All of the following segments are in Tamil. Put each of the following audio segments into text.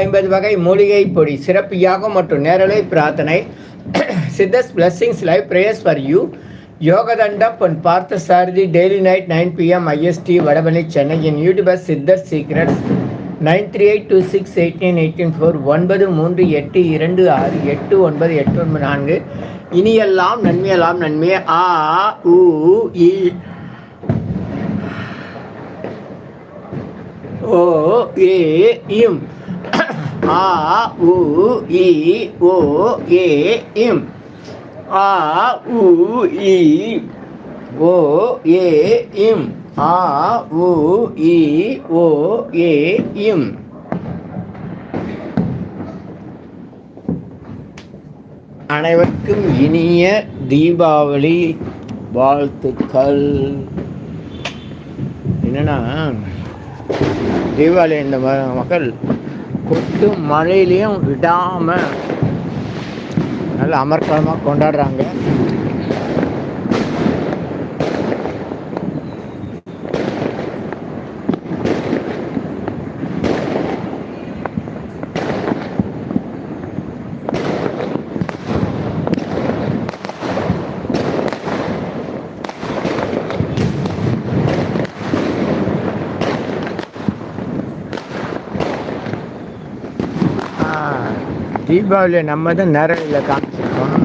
ஐம்பது வகை மூலிகை பொடி சிறப்பு யாகம் மற்றும் நேரலை பிரார்த்தனை siddhas blessings live prayers for you யோகதண்டம் Pon Parthasarathy daily night nine PM IST Vadapalani Chennai N YouTuber Siddhar secrets nine three eight two six eighteen eighteen four ஒன்பது மூன்று எட்டு இரண்டு ஆறு எட்டு ஒன்பது எட்டு ஒன்பது நான்கு இனியெல்லாம் நன்மையெல்லாம் நன்மை ஆ உ இ ஓ ஏ இம் ஆ உ இ ஓ ஏ இம் ஆ உ இ ஓ ஏ இம் ஆ உ இ ஓ ஏ இம் அனைவருக்கும் இனிய தீபாவளி வாழ்த்துக்கள். என்னன்னா தீபாவளி இந்த ம- மக்கள் கொட்டு மழையிலையும் விடாமல் நல்ல அமர்க்களமாக கொண்டாடுறாங்க. தீபாவளியை நம்ம தான் நேரடியில் காமிச்சிருக்கோம்.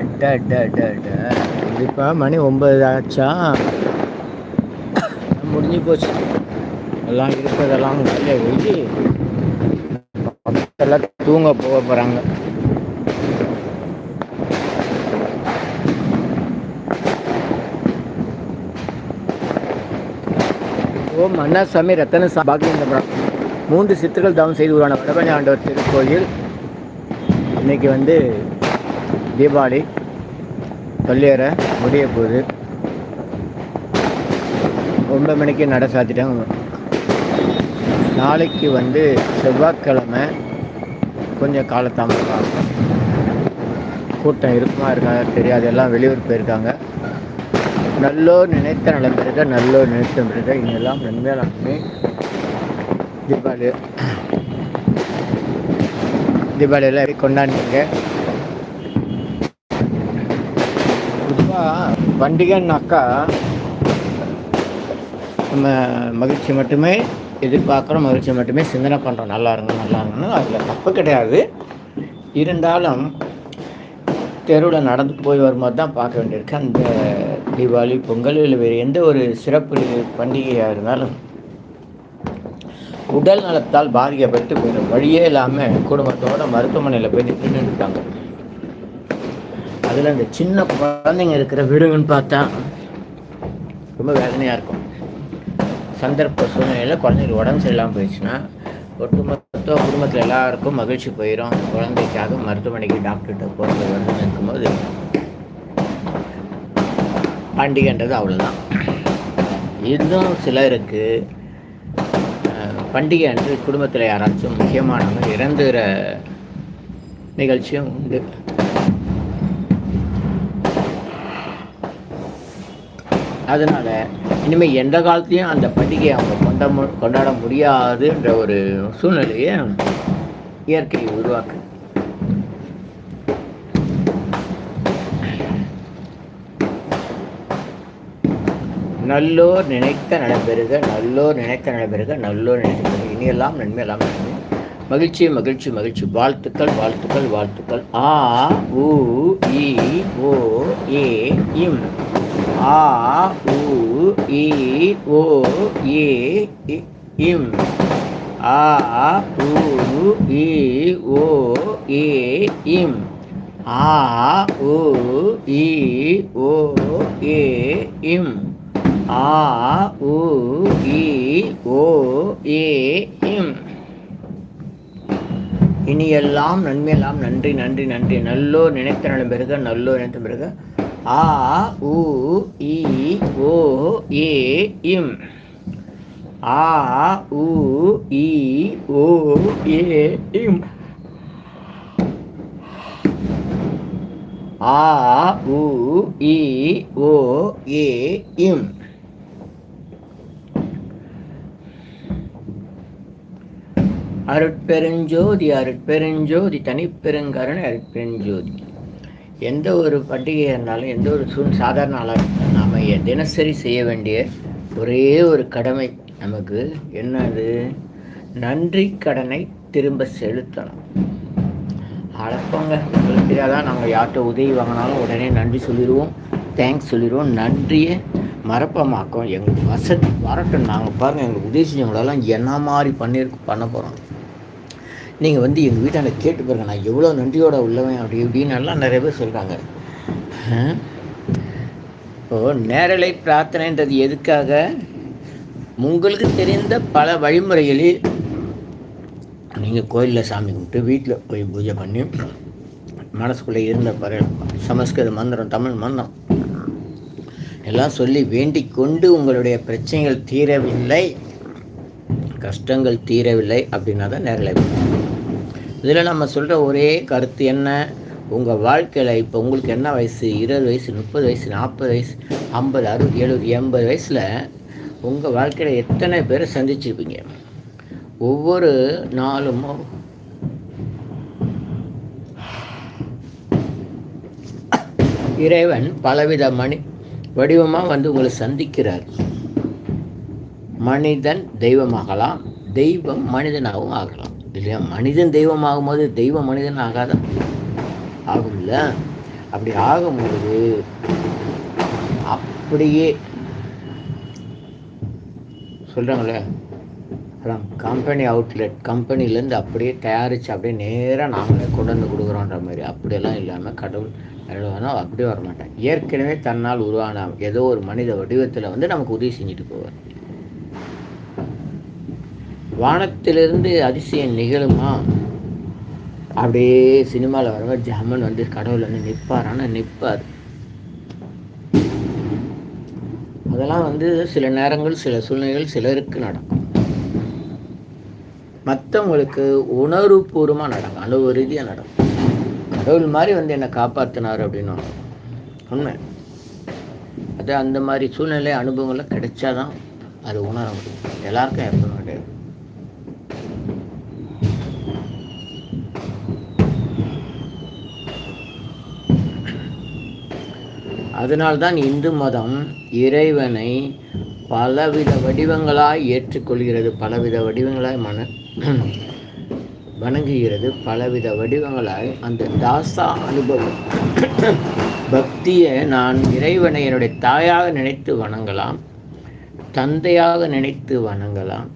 அட, இப்போ மணி ஒன்பது ஆச்சா? முடிஞ்சு போச்சு. எல்லாம் இருக்கிறதெல்லாம் வேலையை வெளியே எல்லாம் தூங்க போக போகிறாங்க ஓம் அண்ணாசாமி ரத்தனசா பாக்கியந்திரம் மூன்று சித்தர்கள் தவம் செய்து உருவான வடபழனி ஆண்டவர் திருக்கோயில். இன்னைக்கு வந்து தீபாவளி பள்ளியற முடிய போகுது. ஒன்பது மணிக்கு நட சாத்திட்டாங்க. நாளைக்கு வந்து செவ்வாய்க்கிழமை கொஞ்சம் காலதாமதம் கூட்டம் இருக்குமா இருக்காங்க தெரியாது. எல்லாம் வெளியூர் போயிருக்காங்க. நல்லோர் நினைத்த நலம் பெருக நல்லோர் நினைத்த பெருக இங்கெல்லாம் நன்மையாக தீபாவளி. தீபாவளியெல்லாம் எப்படி கொண்டாடுனீங்க? பொதுவாக பண்டிகைன்னாக்கா நம்ம மகிழ்ச்சி மட்டுமே எதிர்பார்க்குறோம் மகிழ்ச்சி மட்டுமே சிந்தனை பண்ணுறோம் நல்லா இருங்க நல்லா இருங்கன்னு அதில் தப்பு கிடையாது. இருந்தாலும் தெருவில் நடந்து போய் வரும்போது தான் பார்க்க வேண்டியிருக்கு. அந்த தீபாவளி பொங்கல் இல்லை வேறு எந்த ஒரு சிறப்பு பண்டிகையாக இருந்தாலும் உடல் நலத்தால் பாதிக்கப்பட்டு வேறு வழியே இல்லாமல் குடும்பத்தோட மருத்துவமனையில் போய் நின்றுட்டு இருக்காங்க. அதில் இந்த சின்ன குழந்தைங்க இருக்கிற வீடுங்கன்னு பார்த்தா ரொம்ப வேதனையாக இருக்கும். சந்தர்ப்ப சூழ்நிலையில் குழந்தைங்களுக்கு உடம்பு சரியில்லாமல் போயிடுச்சுன்னா ஒட்டுமொத்த குடும்பத்தில் எல்லாருக்கும் மகிழ்ச்சி போயிடும் குழந்தைக்காக மருத்துவமனைக்கு டாக்டர்கிட்ட போகிறது வந்து இருக்கும்போது பண்டிகைன்றது அவ்வளோதான் இன்னும் சிலருக்கு பண்டிகை அன்று குடும்பத்தில் யாராச்சும் முக்கியமானவங்க இறந்துகிற நிகழ்ச்சியும் உண்டு. அதனால் இனிமேல் எந்த காலத்துலேயும் அந்த பண்டிகையை அவங்க கொண்ட மு- கொண்டாட முடியாதுன்ற ஒரு சூழ்நிலையை இயற்கை உருவாக்கு நல்லோர் நினைத்த நடைபெறுக நல்லோர் நினைத்த நடைபெறுக நல்லோர் நினைத்த இனியெல்லாம் நன்மையெல்லாம் நன்மை. மகிழ்ச்சி மகிழ்ச்சி மகிழ்ச்சி. வாழ்த்துக்கள் வாழ்த்துக்கள் வாழ்த்துக்கள். ஆ உ இ ஓ ஏ இம். ஆ உ இ ஓ ஏ இ- இம். ஆ உ இ ஓ ஏ இம். ஆ உ இ ஓ ஏ இம். ஆ உ இ ஓ ஏ இம். இனியெல்லாம் நன்மையெல்லாம் நன்றி நன்றி நன்றி. நல்லோ நினைத்த நலம் பெருக நல்லோ நினைத்த பிறகு ஆ உ இ ஓ ஏ இம். ஆ உ இ ஓ ஏ இம். ஆ உ இ ஓ ஏ இம். அருட்பெருஞ்சோதி அருட்பெருஞ்சோதி தனிப்பெருங்கருணை அருட்பெருஞ்சோதி. எந்த ஒரு பண்டிகையாக இருந்தாலும் எந்த ஒரு சூழ் சாதாரண நாளாக இருந்தாலும் நாம் தினசரி செய்ய வேண்டிய ஒரே ஒரு கடமை நமக்கு என்னது? நன்றி கடனை திரும்ப செலுத்தணும். அழப்பங்க உங்களுக்கு தெரியாதான் நாங்கள் யார்கிட்ட உதவி வாங்கினாலும் உடனே நன்றி சொல்லிடுவோம் தேங்க்ஸ் சொல்லிடுவோம் நன்றியை மறப்பமாக்கும் எங்களுக்கு வசதி வரட்டும். நாங்கள் பாருங்கள் எங்களுக்கு உதவி செஞ்சவங்களெல்லாம் என்ன மாதிரி பண்ணியிருக்கு பண்ண போகிறோம் நீங்கள் வந்து எங்கள் வீட்டாண்ட கேட்டு பாருங்க நான் எவ்வளோ நன்றியோட உள்ளவன் அப்படி இப்படின்னு எல்லாம் நிறைய பேர் சொல்கிறாங்க இப்போ நேரலை பிரார்த்தனைன்றது எதுக்காக? உங்களுக்கு தெரிந்த பல வழிமுறைகளில் நீங்கள் கோயிலில் சாமி கும்பிட்டு வீட்டில் போய் பூஜை பண்ணி மனசுக்குள்ளே இருந்த பற சமஸ்கிருத மந்திரம் தமிழ் மந்திரம் எல்லாம் சொல்லி வேண்டிக் கொண்டு உங்களுடைய பிரச்சனைகள் தீரவில்லை கஷ்டங்கள் தீரவில்லை அப்படின்னா தான் நேரலை இதில் நம்ம சொல்கிற ஒரே கருத்து என்ன? உங்கள் வாழ்க்கையில் இப்போ உங்களுக்கு என்ன வயசு? இருபது வயசு முப்பது வயசு நாற்பது வயசு ஐம்பது அறுபது எழுபது எண்பது வயசில் உங்கள் வாழ்க்கையில் எத்தனை பேரை சந்திச்சிருப்பீங்க? ஒவ்வொரு நாளும் இறைவன் பலவித மணி வடிவமாக வந்து உங்களை சந்திக்கிறார். மனிதன் தெய்வமாகலாம் தெய்வம் மனிதனாகவும் ஆகலாம். இல்லையா? மனிதன் தெய்வம் ஆகும்போது தெய்வ மனிதன் ஆகாத ஆகும்ல? அப்படி ஆகும்போது அப்படியே சொல்கிறாங்களே அதான் கம்பெனி அவுட்லெட் கம்பெனிலேருந்து அப்படியே தயாரித்து அப்படியே நேராக நாங்களே கொண்டு வந்து கொடுக்குறோன்ற மாதிரி. அப்படியெல்லாம் இல்லாமல் கடவுள் வேணால் அப்படியே வரமாட்டேன் ஏற்கனவே தன்னால் உருவான ஏதோ ஒரு மனித வடிவத்தில் வந்து நமக்கு உதவி செஞ்சுட்டு போவார். வானத்திலிருந்து அதிசயம் நிகழுமா? அப்படியே சினிமாவில் வரவ ஜமன் வந்து கடவுள் வந்து நிற்பார். ஆனால் நிற்பார். அதெல்லாம் வந்து சில நேரங்கள் சில சூழ்நிலைகள் சிலருக்கு நடக்கும். மற்றவங்களுக்கு உணர்வுபூர்வமாக நடக்கும். அனுபவ ரீதியாக நடக்கும். கடவுள் மாதிரி வந்து என்னை காப்பாற்றினார் அப்படின்னு உண்மை. அது அந்த மாதிரி சூழ்நிலை அனுபவங்கள்லாம் கிடைச்சாதான் அது உணர முடியும். எல்லாருக்கும் எப்பவும் கிடையாது அதனால்தான் இந்து மதம் இறைவனை பலவித வடிவங்களாய் ஏற்றுக்கொள்கிறது பலவித வடிவங்களாய் மன வணங்குகிறது பலவித வடிவங்களாய் அந்த தாசா அனுபவம். பக்தியை நான் இறைவனை என்னுடைய தாயாக நினைத்து வணங்கலாம் தந்தையாக நினைத்து வணங்கலாம்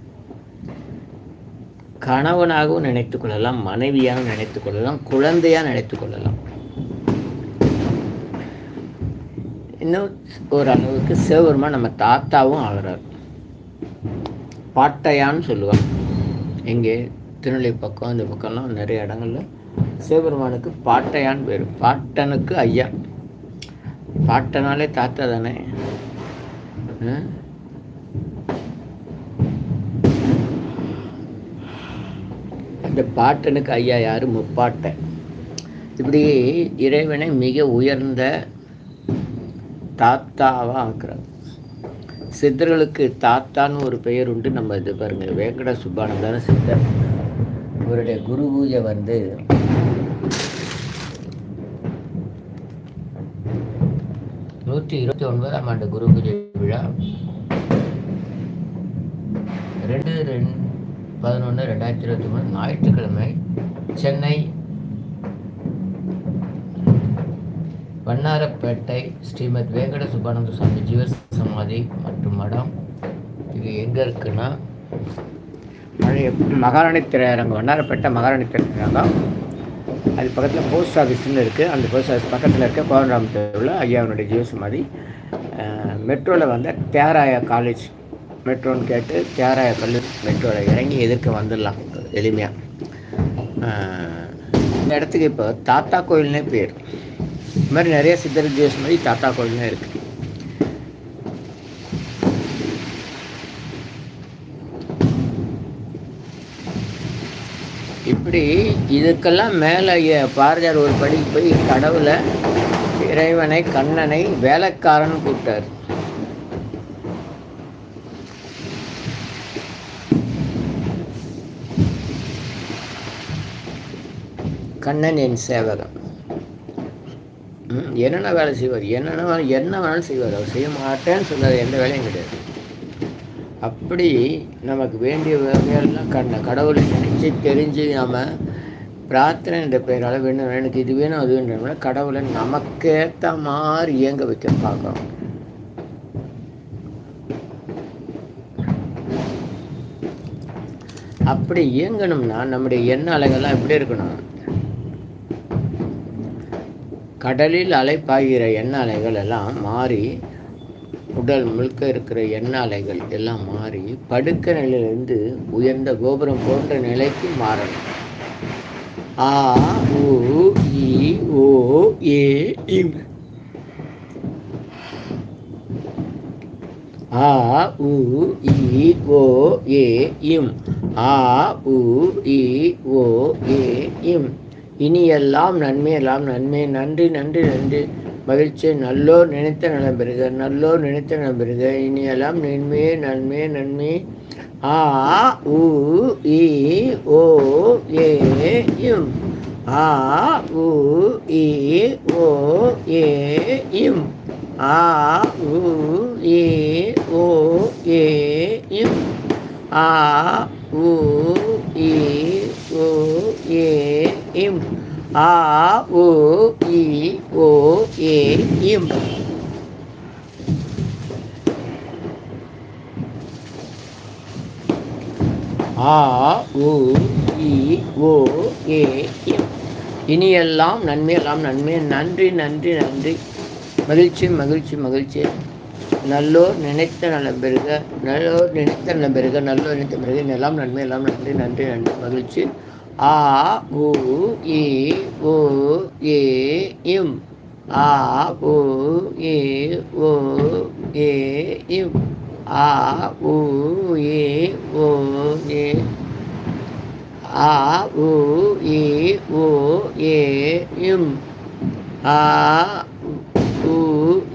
கணவனாகவும் நினைத்து கொள்ளலாம் மனைவியாக நினைத்து கொள்ளலாம் குழந்தையாக நினைத்து கொள்ளலாம். இன்னும் ஒரு அளவுக்கு சிவபெருமான் நம்ம தாத்தாவும் ஆகிறார். பாட்டையான்னு சொல்லுவாங்க. எங்கே திருநெல்வேலி பக்கம் இந்த பக்கம்லாம் நிறைய இடங்கள்ல சிவபெருமானுக்கு பாட்டையான்னு பேர். பாட்டனுக்கு ஐயா. பாட்டனாலே தாத்தா தானே. அந்த பாட்டனுக்கு ஐயா யார்? முப்பாட்டை. இப்படி இறைவனை மிக உயர்ந்த தாத்தாவாக ஆக்குறாங்க சித்தர்களுக்கு தாத்தான்னு ஒரு பெயர் உண்டு. நம்ம இது பாருங்கள் வேங்கட சுப்பானந்தான சித்தர். இவருடைய குரு பூஜை வந்து நூற்றி இருபத்தி ஒன்பதாம் ஆண்டு குரு பூஜை விழா. ரெண்டு ரெண்டு பதினொன்று ரெண்டாயிரத்தி இருபத்தி மூணு ஞாயிற்றுக்கிழமை சென்னை வண்ணாரப்பேட்டை ஸ்ரீமத் வேங்கட சுப்பானந்த சுவாமி ஜீவ சமாதி மற்றும் மடம். இது எங்கே இருக்குன்னா? பழைய மகாராணி திரையரங்கம் வண்ணாரப்பேட்டை மகாராணி திரையரங்கம் அது பக்கத்தில் போஸ்ட் ஆஃபீஸ்னு இருக்குது அந்த போஸ்ட் ஆஃபீஸ் பக்கத்தில் இருக்க கோவன்ராம் தெருவில் ஐயாவுடைய ஜீவ சமாதி மெட்ரோவில் வந்து தியாராயா காலேஜ் மெட்ரோன்னு கேட்டு தியாராயா கல்லூரி மெட்ரோவில் இறங்கி எதிர்க்க வந்துடலாம். எளிமையாக இந்த இடத்துக்கு இப்போ தாத்தா கோயில்னே பேர். இது மாதிரி நிறைய சித்தர் ஜீவ மாதிரி தாத்தா கோயிலாம் இருக்குது இப்படி இதுக்கெல்லாம் மேலே பாரதியார் ஒரு படி போய் கடவுளை இறைவனை கண்ணனை வேலைக்காரன் கூப்பிட்டார். கண்ணன் என் சேவகம் என்னென்ன வேலை செய்வார்? என்னென்ன வேலை என்ன வேணாலும் செய்வார். அவர் செய்ய மாட்டேன்னு சொல்லாத எந்த வேலையும் கிடையாது. அப்படி நமக்கு வேண்டிய வேலையெல்லாம் கண்ண கடவுளை நினச்சி தெரிஞ்சு நாம் பிரார்த்தனை என்ற பெயரால் வேணும் எனக்கு இது வேணும் அது வேணும்னா கடவுளை நமக்கேற்ற மாதிரி இயங்க வைக்க பார்க்குறோம் அப்படி இயங்கணும்னா நம்முடைய எண்ண அலைகள்லாம் எப்படி இருக்கணும்? கடலில் அலைப்பாகிற எண்ண அலைகள் எல்லாம் மாறி உடல் முழுக்க இருக்கிற எண்ண அலைகள் எல்லாம் மாறி படுக்க நிலையிலிருந்து உயர்ந்த கோபுரம் போன்ற நிலைக்கு மாறணும். ஆ உ இ ஓ ஏ இம் ஆ உ இ ஓ ஏ இம். ஆ உ இ ஓ ஏ இம். இனி எல்லாம் நன்மை எல்லாம் நன்மை. நன்றி நன்றி நன்றி. மகிழ்ச்சி. நல்லோர் நினைத்த நலம் பெறுக. நல்லோர் நினைத்த நலம் பெறுக. இனியெல்லாம் நன்மையே நன்மையே நன்மை. ஆ உ இ ஓ ஏ இம். ஆ உ இ ஓ ஏ இம். ஆ உ ஏ ஓ ஏ இம். ஆ உ இ ஏ இம். ஆ உ இ ஓ ஏ இம். ஆ உ இ ஓ ஏ இம். இனியெல்லாம் நன்மையெல்லாம் நன்மை. நன்றி நன்றி நன்றி. மகிழ்ச்சி மகிழ்ச்சி மகிழ்ச்சி. நல்லோர் நினைத்த நலம் நல்லோர் நினைத்த நலம் நல்லோர் நினைத்த பிறகு எல்லாம் நன்மை எல்லாம் நன்றி நன்றி நன்றி. மகிழ்ச்சி. ஆ உ இ ஓ ஏ இம். ஆ உ இ ஓ ஏ இம். ஆ உ இ ஓ ஏ. ஆ உ இ ஓ ஏ இம். ஆ உ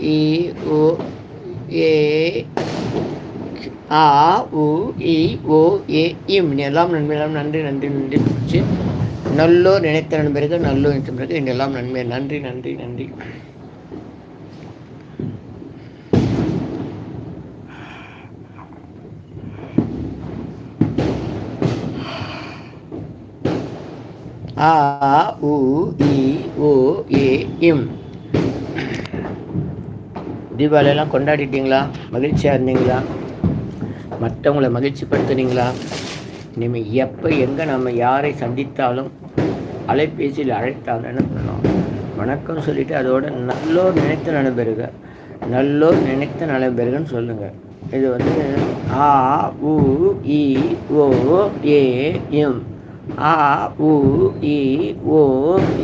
இ ஓ ஏ ஆ உ இ ஓ ஏ இம். எல்லாம் நன்மை எல்லாம் நன்றி நன்றி நன்றி. பிடிச்சி நல்லோர் நினைத்த நண்பர்கள் நல்லோர் நினைத்த பிறகு எல்லாம் நன்மை நன்றி நன்றி நன்றி. ஆ உ இ ஓ ஏ இம். தீபாவளியெல்லாம் கொண்டாடிட்டீங்களா? மகிழ்ச்சியாக இருந்தீங்களா? மற்றவங்களை மகிழ்ச்சிப்படுத்துனீங்களா? இனிமேல் எப்போ எங்கே நம்ம யாரை சந்தித்தாலும் அலைபேசியில் அழைத்தாலும் என்ன பண்ணணும் வணக்கம் சொல்லிவிட்டு அதோட நல்லோர் நினைத்த நடைபெறுக. நல்லோர் நினைத்த நடைபெறுகன்னு சொல்லுங்கள் இது வந்து ஆ உ இ ஓ ஏ எம் ஆ உ இ ஓ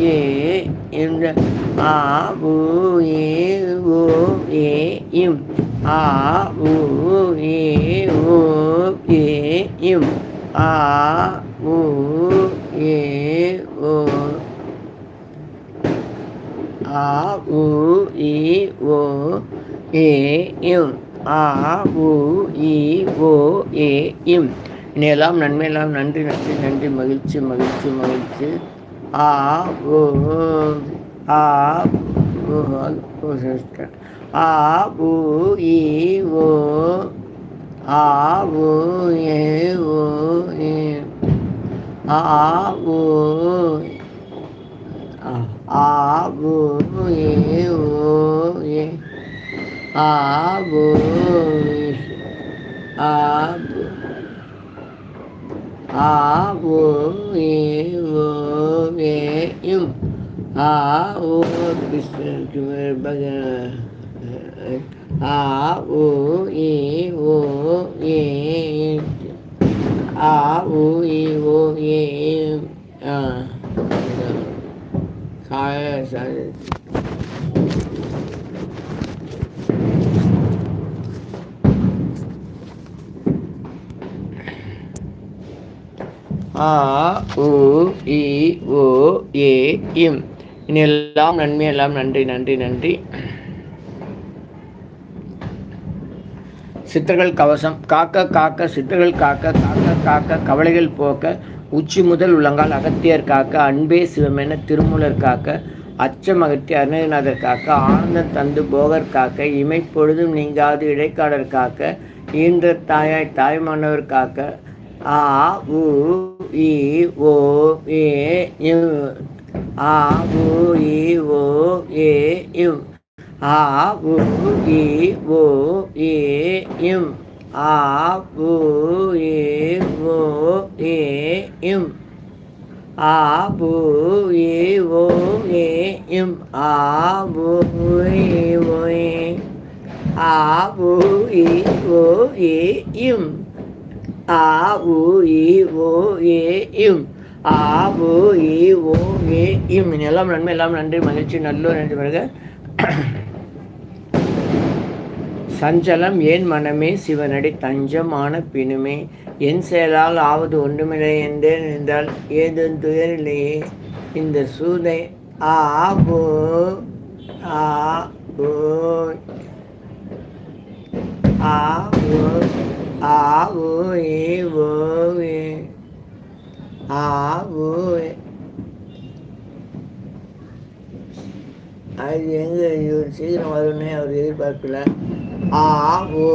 ஏ என்ற ஆ உ ஏ ஓ ஏ இம். ஆ உ ஏ ஓ ஏ இம். ஆ உ ஏ ஓ. ஆ உ இ ஓ ஏ இம். ஆ உ இ ஓ ஏ இம். இனியெல்லாம் நன்மையெல்லாம் நன்றி நன்றி நன்றி மகிழ்ச்சி மகிழ்ச்சி மகிழ்ச்சி. ஆ ஓ ஆ ஓ ஓ, ஆ உ இ ஓ ஆ உ ஏ ஓ ஏ ஆ உ ஆ உ ஏ ஓ ஏ ஆ உ ஆ உ ஆ ஓ ஏ ஓ ஏ இம் ஆ ஓ ஆ ஓ ஏ ஓ ஏ ஆ ஓ ஏ ஓ ஏ ஆ சாய ஆ உ இ ஓ ஏ இம். இனி எல்லாம் நன்மை எல்லாம் நன்றி நன்றி நன்றி. சித்தர்கள் கவசம். காக்க காக்க சித்தர்கள் காக்க காக்க காக்க கவலைகள் போக்க உச்சி முதல் உள்ளங்கால் அகத்தியர் காக்க அன்பே சிவமென திருமூலர் காக்க அச்சமகத்தி அருணகிரிநாதர் காக்க ஆனந்தம் தந்து போகர் காக்க இமைப்பொழுதும் நீங்காது இடைக்காடர் காக்க ஈன்ற தாயாய் தாய்மானவர் காக்க ஆ உ இ ஓ ஏ இவ். ஆ உ இ ஓ ஏ இவ். ஆ உ இ ஓ ஏ இம். ஆ உ இ ஓ ஏ இம். ஆ பு ஏ ஓ ஏ இம். ஆ பு ஏ ஓ ஏ. ஆ பு ஏ ஓ ஏ இம். ஆ உ இ ஓ ஏ இம். ஆ உ இ ஓ ஏ இம். எல்லாம் நன்மை எல்லாம் நன்றி மகிழ்ச்சி நல்லூர் நன்றி பிறகு. சஞ்சலம் ஏன் மனமே சிவனடி தஞ்சமான பிணுமே என் செயலால் ஆவது ஒன்றுமில்லை என்றேன் என்றால் ஏதும் துயரில்லையே. இந்த சூதை ஆ போ ஆ போ ஆ ஓ ஆ ஓ ஏ ஓ ஏ ஆ ஓ அது எங்கே? இவர் சீக்கிரம் வரும்னே அவர் எதிர்பார்க்கல. ஆ ஓ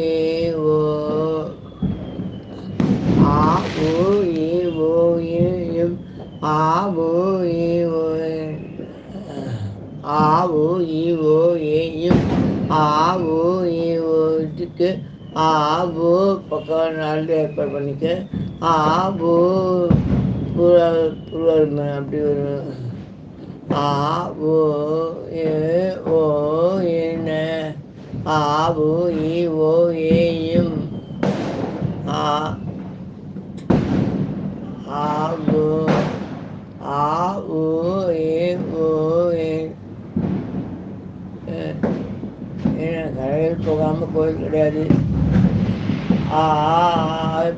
ஏ ஓ ஆ ஓ ஏ ஓ A M. Ah O A O ah O A O A M. ஆ ஓ ஏ ஓ இதுக்கு ஆ பக்கம் நாலு ஏற்பாடு பண்ணிக்க. ஆ ஓ அப்படி ஒரு ஆ ஓ ஏ ஓ என்ன ஆ ஓ இ ஓ ஏயும் ஆ ஆ ஓ ஆ ஓ ஏ ஓ ஏ கடையில் போகாமல் கோயில் கிடையாது. ஆ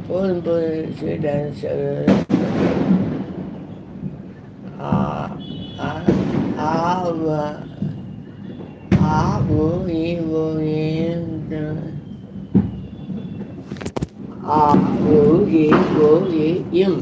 போதும் போதும் dance ah ah ah ah O A O A ah O A O A M